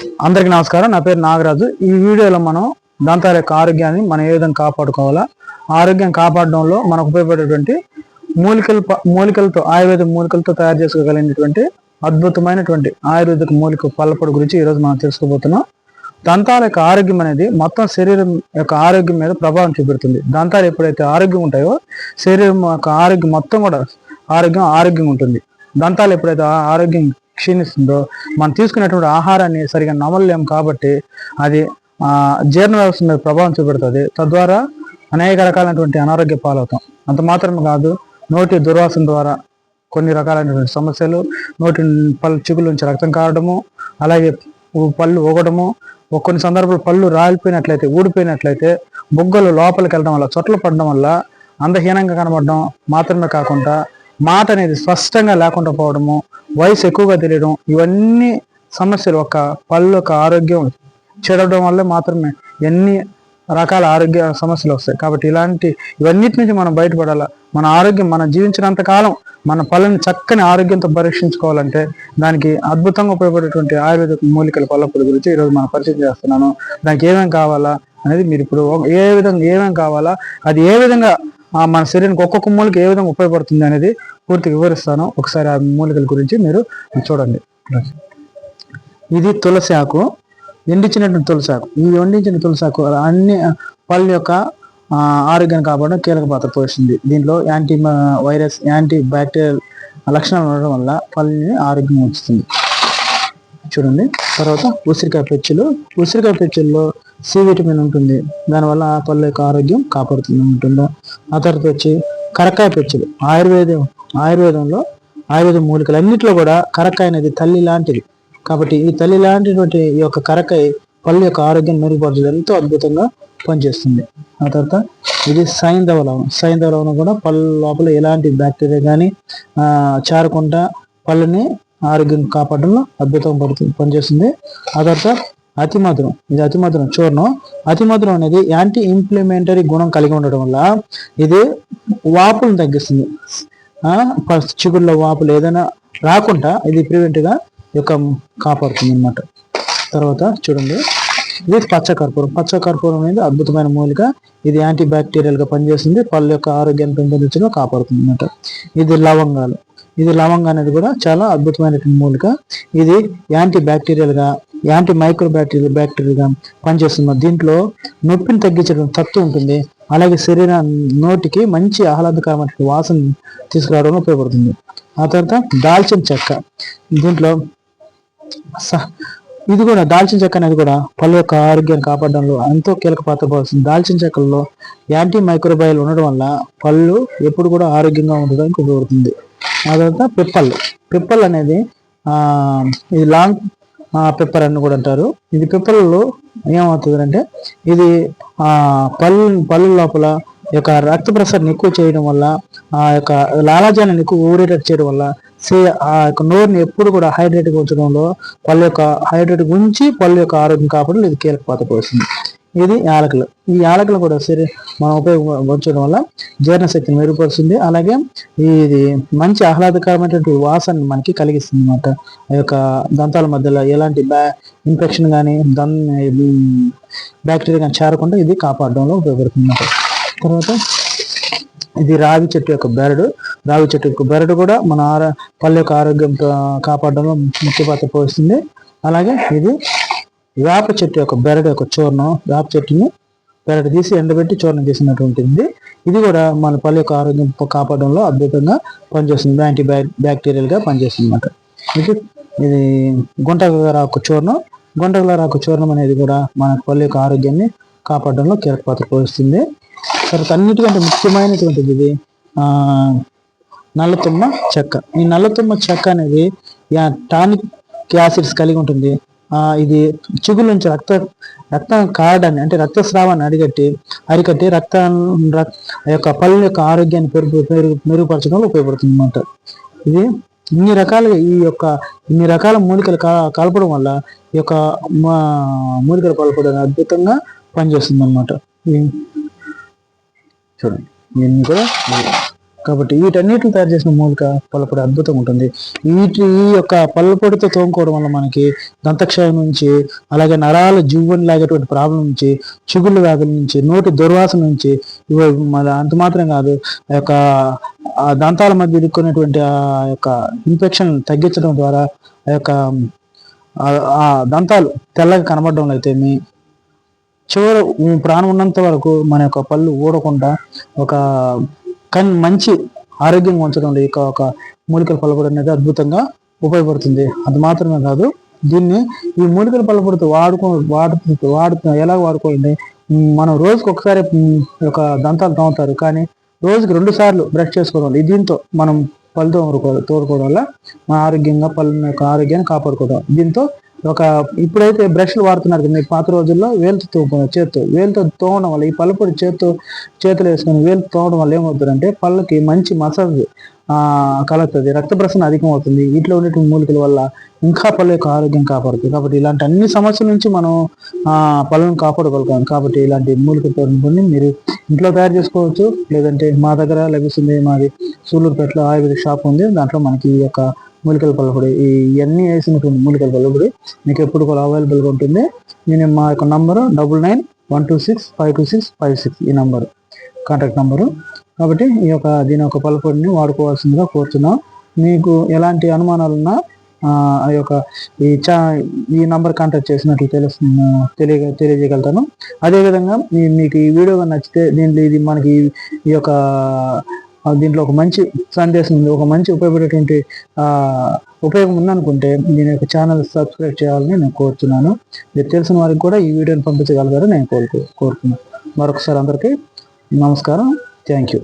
అందరికీ నమస్కారం. నా పేరు నాగరాజు. ఈ వీడియోలో మనం దంతాల యొక్క ఆరోగ్యాన్ని మనం ఏ విధంగా కాపాడుకోవాలా? ఆరోగ్యం కాపాడడంలో మనకు ఉపయోగపడేటువంటి మూలికలు మూలికలతో ఆయుర్వేద మూలికలతో తయారు చేసుకోగలిగినటువంటి అద్భుతమైనటువంటి ఆయుర్వేదిక మూలిక పళ్ళపొడి గురించి ఈరోజు మనం తెలుసుకోబోతున్నాం. దంతాల యొక్క ఆరోగ్యం అనేది మొత్తం శరీరం యొక్క ఆరోగ్యం మీద ప్రభావం చూపెడుతుంది. దంతాలు ఎప్పుడైతే ఆరోగ్యం ఉంటాయో శరీరం యొక్క ఆరోగ్యం మొత్తం కూడా ఆరోగ్యం ఆరోగ్యం ఉంటుంది. దంతాలు ఎప్పుడైతే ఆ ఆరోగ్యం క్షీణిస్తుందో మనం తీసుకునేటువంటి ఆహారాన్ని సరిగా నమలలేము కాబట్టి అది ఆ, జీర్ణ వ్యవస్థ మీద ప్రభావం చూపెడుతుంది. తద్వారా అనేక రకాలైనటువంటి అనారోగ్య పాలవుతాం. అంత మాత్రమే కాదు నోటి దుర్వాసన ద్వారా కొన్ని రకాలైనటువంటి సమస్యలు నోటి పళ్ళు చిగుల నుంచి రక్తం కారడము అలాగే పళ్ళు ఊగడము కొన్ని సందర్భాలు పళ్ళు రాలిపోయినట్లయితే ఊడిపోయినట్లయితే బుగ్గలు లోపలికి వెళ్ళడం వల్ల చొట్లు పడడం వల్ల అందహీనంగా కనబడడం మాత్రమే కాకుండా మాట అనేది స్పష్టంగా లేకుండా పోవడము వయసు ఎక్కువగా తెలియడం ఇవన్నీ సమస్యలు. ఒక పళ్ళు యొక్క ఆరోగ్యం చెడవడం వల్ల మాత్రమే ఎన్ని రకాల ఆరోగ్య సమస్యలు వస్తాయి. కాబట్టి ఇలాంటి ఇవన్నిటి నుంచి మనం బయటపడాలా? మన ఆరోగ్యం మనం జీవించినంత కాలం మన పళ్ళని చక్కని ఆరోగ్యంతో పరీక్షించుకోవాలంటే దానికి అద్భుతంగా ఉపయోగపడేటువంటి ఆయుర్వేద మూలికల పళ్ళపొడి గురించి ఈరోజు మనం పరిచయం చేస్తున్నాను. దానికి ఏమేమి కావాలా అనేది మీరు ఇప్పుడు ఏ విధంగా ఏమేమి కావాలా అది ఏ విధంగా మన శరీరానికి ఒక్కొక్క మూలిక ఏ విధంగా ఉపయోగపడుతుంది అనేది పూర్తిగా వివరిస్తాను. ఒకసారి ఆ మూలికల గురించి మీరు చూడండి. ఇది తులసి ఆకు. ఎండించినటువంటి తులసి ఆకు. ఈ ఎండించిన తులసి ఆకు అన్ని పళ్ళ యొక్క ఆరోగ్యాన్ని కాపాడడం కీలక పాత్ర పోషిస్తుంది. దీంట్లో యాంటీ వైరస్ యాంటీ బ్యాక్టీరియల్ లక్షణాలు ఉండడం వల్ల పళ్ళని ఆరోగ్యం ఉంచుతుంది. చూడండి. తర్వాత ఉసిరికాయ పెచ్చులు ఉసిరికాయ పెచ్చుల్లో సి విటమిన్ ఉంటుంది. దానివల్ల ఆ పళ్ళ యొక్క ఆరోగ్యం కాపాడుతుంది ఉంటుందా ఆ తర్వాత వచ్చి కరక్కాయ పెచ్చులు ఆయుర్వేదం ఆయుర్వేదంలో ఆయుర్వేద మూలికలు అన్నింటిలో కూడా కరక్కాయ అనేది తల్లి లాంటిది. కాబట్టి ఈ తల్లి లాంటిటువంటి ఈ యొక్క కరక్కాయ పళ్ళ యొక్క ఆరోగ్యం మెరుగుపరచడం ఎంతో అద్భుతంగా పనిచేస్తుంది. ఆ తర్వాత ఇది సైంధవ లవణం. సైంధవ లవణం కూడా పళ్ళ లోపల ఎలాంటి బ్యాక్టీరియా కానీ చేరకుండా పళ్ళని ఆరోగ్యం కాపాడంలో అద్భుతం పడుతుంది పనిచేస్తుంది. ఆ తర్వాత అతి మధురం ఇది అతి మధురం చూర్ణం అతి మధురం అనేది యాంటీ ఇంప్లిమెంటరీ గుణం కలిగి ఉండడం వల్ల ఇది వాపులను తగ్గిస్తుంది. చిగుళ్ళ వాపులు ఏదైనా రాకుండా ఇది ప్రివెంట్గా యొక్క కాపాడుతుంది అన్నమాట తర్వాత చూడండి. ఇది పచ్చ కర్పూరం. పచ్చ కర్పూరం అనేది అద్భుతమైన మూలిక. ఇది యాంటీ బ్యాక్టీరియల్గా పనిచేస్తుంది. పళ్ళ యొక్క ఆరోగ్యాన్ని పెంపొందించడం కాపాడుతుంది అన్నమాట ఇది లవంగాలు. ఇది లవంగా అనేది కూడా చాలా అద్భుతమైనటువంటి మూలిక. ఇది యాంటీ బ్యాక్టీరియల్గా యాంటీ మైక్రో బ్యాక్టీరియల్ బ్యాక్టీరియా పనిచేస్తున్న పనిచేస్తుంది దీంట్లో నొప్పిని తగ్గించడం తత్వం ఉంటుంది. అలాగే శరీర నోటికి మంచి ఆహ్లాదకరమైన వాసన తీసుకురావడంలో ఉపయోగపడుతుంది. ఆ తర్వాత దాల్చిన చెక్క. దీంట్లో ఇది కూడా దాల్చిన చెక్క అనేది కూడా పళ్ళ యొక్క ఆరోగ్యాన్ని కాపాడడంలో ఎంతో కీలక పాత్ర పోస్తుంది దాల్చిన చెక్కల్లో యాంటీ మైక్రోబయల్ ఉండడం వల్ల పళ్ళు ఎప్పుడు కూడా ఆరోగ్యంగా ఉండడానికి ఉపయోగపడుతుంది. ఆ తర్వాత పిప్పల్ పిప్పల్ అనేది ఇది లాంగ్ పెప్పర్ అని కూడా అంటారు. ఇది పెప్పర్లో ఏమవుతుంది అంటే ఇది ఆ పళ్ళు పళ్ళు లోపల యొక్క రక్త ప్రసరణ ఎక్కువ చేయడం వల్ల ఆ యొక్క లాలాజాలను ఎక్కువ ఊరేటట్టు చేయడం వల్ల సే ఆ యొక్క నోరుని ఎప్పుడు కూడా హైడ్రేట్గా ఉంచడంలో పళ్ళ యొక్క హైడ్రేట్ ఉంచి పళ్ళ యొక్క ఆరోగ్యం కాపాడడం ఇది కీలక పాత్ర పోస్తుంది ఇది యాలకులు. ఈ యాలకులు కూడా సరే మనం ఉపయోగించడం వల్ల జీర్ణశక్తిని మెరుగుపరుస్తుంది. అలాగే ఇది మంచి ఆహ్లాదకరమైనటువంటి వాసన మనకి కలిగిస్తుంది అనమాట ఆ యొక్క దంతాల మధ్యలో ఎలాంటి బ్యా ఇన్ఫెక్షన్ కానీ దన్ బ్యాక్టీరియా కానీ చేరకుండా ఇది కాపాడడంలో ఉపయోగపడుతుంది అన్నమాట. తర్వాత ఇది రావి చెట్టు యొక్క బెరడు. రావి చెట్టు యొక్క బెరడు కూడా మన ఆరో పళ్ళ యొక్క ఆరోగ్యం కాపాడడంలో ముఖ్య పాత్ర పోస్తుంది అలాగే ఇది వేప చెట్టు యొక్క బెరడు యొక్క చూర్ణం వేప చెట్టుని బెరడు తీసి ఎండబెట్టి చూర్ణం చేసినటువంటిది. ఇది కూడా మన పల్లె యొక్క ఆరోగ్యం కాపాడంలో అద్భుతంగా పనిచేస్తుంది. యాంటీ బ్యాక్టీరియల్గా పనిచేస్తుంది అన్నమాట ఇది ఇది గుంటగరాకు చూర్ణం. గుంటగరాకు చూర్ణం అనేది కూడా మన పల్లె యొక్క ఆరోగ్యాన్ని కాపాడంలో కీలక పాత్ర పోషిస్తుంది. తర్వాత అన్నిటికంటే ముఖ్యమైనటువంటిది ఇది ఆ నల్లతుమ్మ చెక్క. ఈ నల్లతుమ్మ చెక్క అనేది టానిక్ యాసిడ్స్ కలిగి ఉంటుంది. ఇది చిగుల నుంచి రక్త రక్తం కారడాన్ని అంటే రక్తస్రావాన్ని అడిగట్టి అరికట్టి రక్త యొక్క పళ్ళ యొక్క ఆరోగ్యాన్ని పెరుగు మెరుగు మెరుగుపరచడంలో ఉపయోగపడుతుంది అన్నమాట ఇది ఇన్ని రకాలుగా ఈ యొక్క ఇన్ని రకాల మూలికలు కలపడం వల్ల ఈ యొక్క మా మూలికలు కలపడం అద్భుతంగా పనిచేస్తుంది అనమాట చూడండి. ఇవన్నీ కూడా కాబట్టి వీటన్నిటిని తయారు చేసిన మూలిక పళ్ళపొడి అద్భుతంగా ఉంటుంది. వీటి ఈ యొక్క పళ్ళపొడితో తోముకోవడం వల్ల మనకి దంతక్షయం నుంచి అలాగే నరాల జీవన్ లాగేటువంటి ప్రాబ్లం నుంచి చిగుళ్ళు వ్యాధుల నుంచి నోటి దుర్వాసన నుంచి ఇవి అంత మాత్రం కాదు ఆ యొక్క ఆ దంతాల మధ్య ఇరుక్కునేటువంటి ఆ యొక్క ఇన్ఫెక్షన్ తగ్గించడం ద్వారా ఆ యొక్క ఆ- దంతాలు తెల్లగా కనబడడం అయితేమి చివరి ప్రాణం ఉన్నంత వరకు మన యొక్క పళ్ళు ఊడకుండా ఒక కానీ మంచి ఆరోగ్యంగా ఉంచడంలో ఈ యొక్క ఒక మూలికల పలపొడి అనేది అద్భుతంగా ఉపయోగపడుతుంది. అది మాత్రమే కాదు దీన్ని ఈ మూలికల పలపొడితో వాడుకో వాడు వాడుతున్న ఎలా వాడుకోవాలంటే మనం రోజుకి ఒకసారి ఒక దంతాలు తోముతారు కానీ రోజుకి రెండు సార్లు బ్రష్ చేసుకోవడం దీంతో మనం పళ్ళు తోముకో తోడుకోవడం వల్ల మన ఆరోగ్యంగా పళ్ళ యొక్క ఆరోగ్యాన్ని కాపాడుకోవడం దీంతో ఒక ఇప్పుడైతే బ్రష్లు వాడుతున్నారు కదా పాత రోజుల్లో వేలుతో తోముకున్న చేత్తో వేలుతో తోమడం వల్ల ఈ పళ్ళపొడి చేత్తో చేతులు వేసుకొని వేలు తోమడం వల్ల ఏమవుతుందంటే పళ్ళకి మంచి మసాజ్ కలుగుతుంది రక్త ప్రసరణ అధికం అవుతుంది వీటిలో ఉండేటువంటి మూలికల వల్ల ఇంకా పళ్ళ యొక్క ఆరోగ్యం కాపాడుతుంది. కాబట్టి ఇలాంటి అన్ని సమస్యల నుంచి మనం పళ్ళను కాపాడుకోగలుగుతాం. కాబట్టి ఇలాంటి మూలికలతో కొన్ని మీరు ఇంట్లో తయారు చేసుకోవచ్చు. లేదంటే మా దగ్గర లభిస్తుంది మాది సూళ్ళూరుపేటలో ఆయుర్వేదిక్ షాప్ ఉంది. దాంట్లో మనకి ఈ యొక్క మూలికల పళ్ళపొడి ఈ ఇవన్నీ వేసినటువంటి మూలికల పళ్ళపొడి మీకు ఎప్పుడు కూడా అవైలబుల్గా ఉంటుంది. నేను మా యొక్క number double nine one two six five two six five six ఈ నంబరు. Contact number. కాబట్టి ఈ యొక్క దీని యొక్క పళ్ళపొడిని వాడుకోవాల్సిందిగా కోరుతున్నాం మీకు ఎలాంటి అనుమానాలున్నా ఆ యొక్క ఈ చా ఈ నంబర్ కాంటాక్ట్ చేసినట్లు తెలుసు తెలియ తెలియజేయగలుగుతాను. అదేవిధంగా మీకు ఈ వీడియో నచ్చితే దీంట్లో ఇది మనకి ఈ యొక్క దీంట్లో ఒక మంచి సందేశం ఉంది ఒక మంచి ఉపయోగపడేటువంటి ఆ ఉపయోగం ఉందనుకుంటే నేను యొక్క ఛానల్ సబ్స్క్రైబ్ చేయాలని నేను కోరుతున్నాను. మీరు తెలిసిన వారికి కూడా ఈ వీడియోని పంపించగలగాలని నేను కోరుకు కోరుకున్నాను మరొకసారి అందరికీ నమస్కారం. Thank you.